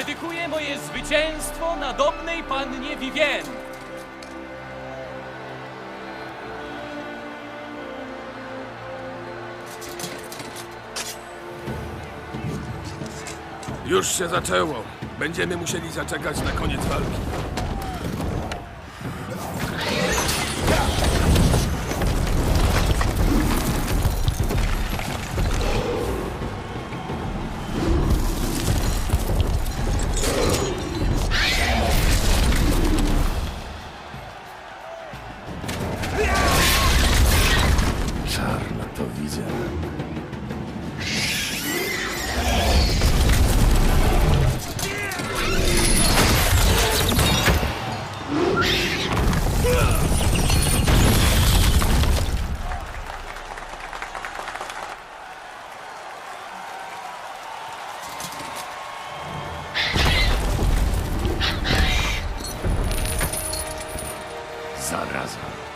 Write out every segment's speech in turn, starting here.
Dedykuję moje zwycięstwo nadobnej pannie Vivienne. Już się zaczęło. Będziemy musieli zaczekać na koniec walki. Czarno to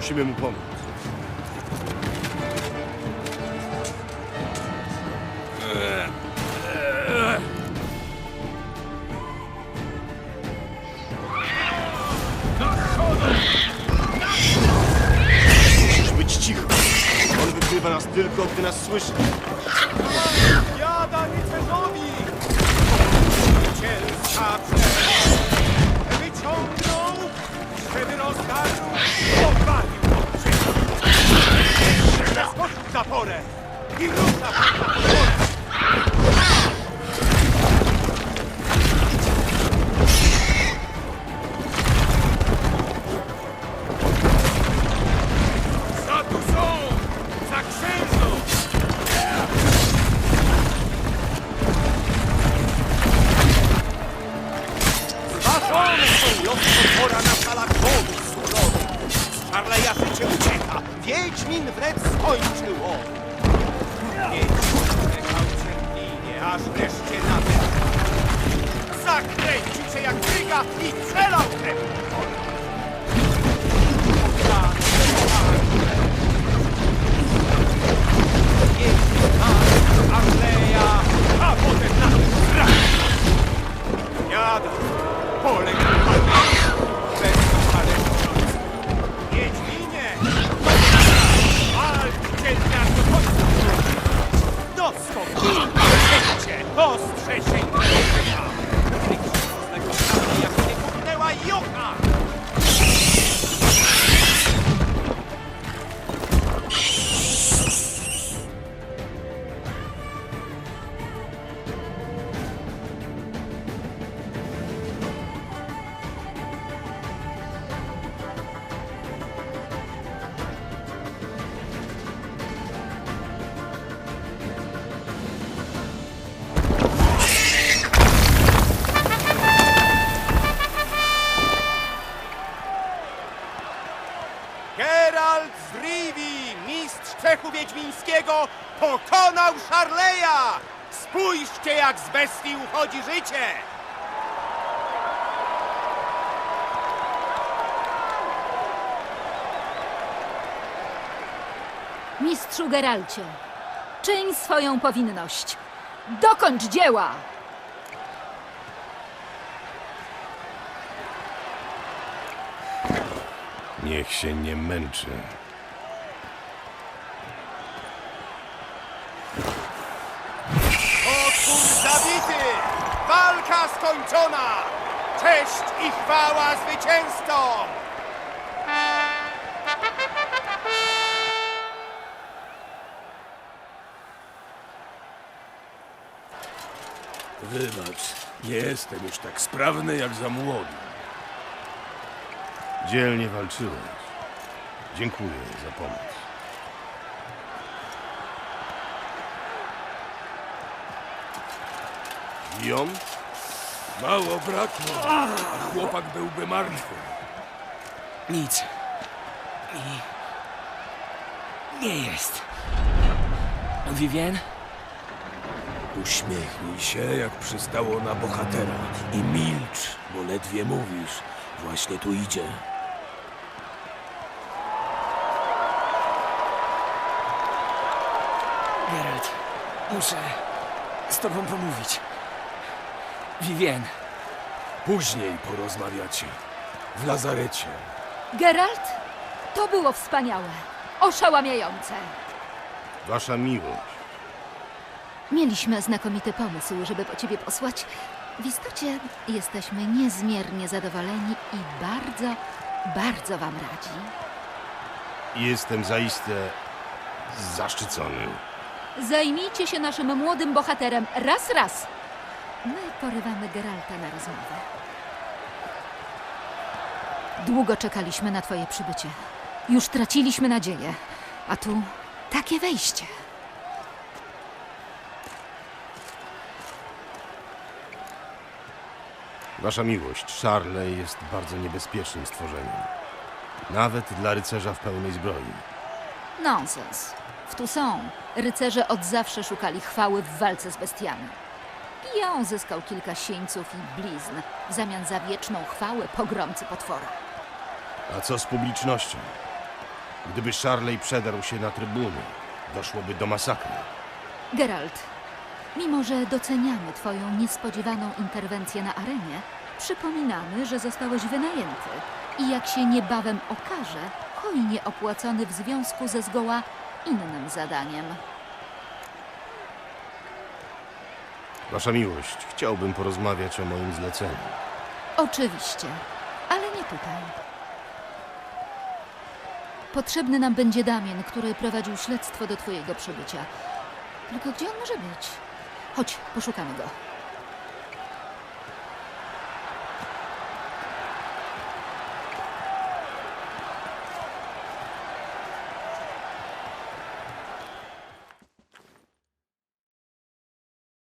Musimy mu pomóc. Musisz być cicho. On wykrywa nas tylko, gdy nas słyszy. Jada rycerzowi! Zwycięzca przeżył! Wyciągnął, żeby rozdarł, zaporę i rusza podwórze! Za tu są! Za księżną! Zważone są na falach wody! Z Charleya życie ucieka! Wiedźmin wręcz skończył on! Wiedźmin czekał cierpliwie, aż wreszcie nawet zakręcił się jak bryga i! Tak, tak. Wiedźmin ma Charleya, a potem na! Jada, poległ wiedźmińskiego, pokonał Charleya! Spójrzcie, jak z bestii uchodzi życie! Mistrzu Geralcie, czyń swoją powinność. Dokończ dzieła! Niech się nie męczy. Walka skończona! Cześć i chwała zwycięzcom! Wybacz, nie jestem już tak sprawny jak za młody. Dzielnie walczyłeś. Dziękuję za pomoc. Guillaume? Mało brakło, a chłopak byłby martwy. Nic. Nie. Nie jest. Vivien? Uśmiechnij się, jak przystało na bohatera. I milcz, bo ledwie mówisz. Właśnie tu idzie. Geralt, muszę z tobą pomówić. Vivien, Później porozmawiacie. W lazarecie. Geralt, to było wspaniałe. Oszałamiające. Wasza miłość. Mieliśmy znakomity pomysł, żeby po ciebie posłać. W istocie jesteśmy niezmiernie zadowoleni i bardzo, bardzo wam radzi. Jestem zaiste zaszczycony. Zajmijcie się naszym młodym bohaterem raz, raz. My porywamy Geralta na rozmowę. Długo czekaliśmy na twoje przybycie. Już traciliśmy nadzieję. A tu takie wejście. Wasza miłość, Charley, jest bardzo niebezpiecznym stworzeniem. Nawet dla rycerza w pełnej zbroi. Nonsens. W tu są. Rycerze od zawsze szukali chwały w walce z bestiami. Gion zyskał kilka sieńców i blizn w zamian za wieczną chwałę pogromcy potwora. A co z publicznością? Gdyby Charley przedarł się na trybuny, doszłoby do masakry. Geralt, mimo że doceniamy Twoją niespodziewaną interwencję na arenie, przypominamy, że zostałeś wynajęty i jak się niebawem okaże, hojnie opłacony w związku ze zgoła innym zadaniem. Wasza miłość, chciałbym porozmawiać o moim zleceniu. Oczywiście, ale nie tutaj. Potrzebny nam będzie Damien, który prowadził śledztwo do Twojego przybycia. Tylko gdzie on może być? Chodź, poszukamy go.